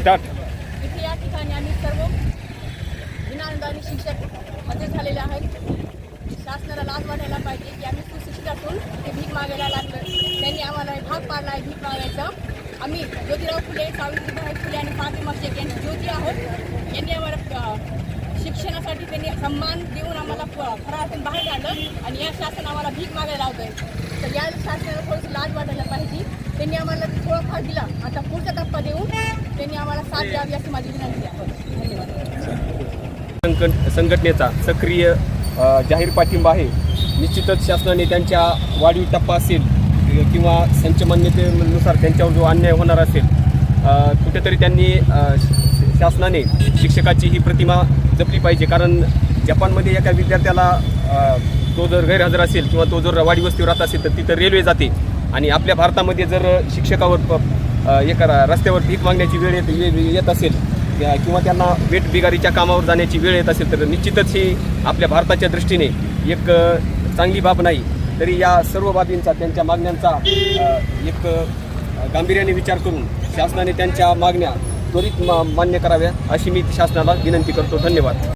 Start इथे सर्व विनाअनुदानी शिक्षक लाज वाटायला पाहिजे. आम्ही सुशिक्षित भीक मागायला भाग ज्योतिराव फुले फुले आहोत शासन भीक लाज वाटायला पाहिजे त्यांनी दिला आता पुढचा टप्पा देऊन त्यांनी आम्हाला साथ द्यावी अशी माझी विनंती आहे. संकट संघटनेचा सक्रिय जाहीर पाठिंबा आहे. निश्चितच शासनाने त्यांच्या वाढीव टप्पा असेल किंवा संचमान्यतेनुसार त्यांच्यावर जो अन्याय होणार असेल कुठेतरी त्यांनी शासनाने शिक्षकाची ही प्रतिमा जपली पाहिजे. कारण जपानमध्ये एका विद्यार्थ्याला तो जर गैरहजर असेल किंवा तो जर वाढीवस्तीवर राहत असेल तर तिथं रेल्वे जाते. आणि आपल्या भारतामध्ये जर शिक्षकावर एका रा- रस्त्यावर भीक मागण्याची वेळ येत येत असेल किंवा त्यांना वेट बिगारीच्या कामावर जाण्याची वेळ येत असेल तर निश्चितच ही आपल्या भारताच्या दृष्टीने एक चांगली बाब नाही. तरी या सर्व बाबींचा त्यांच्या मागण्यांचा एक गांभीर्याने विचार करून शासनाने त्यांच्या मागण्या त्वरित मा- मान्य कराव्या अशी मी शासनाला विनंती करतो. धन्यवाद.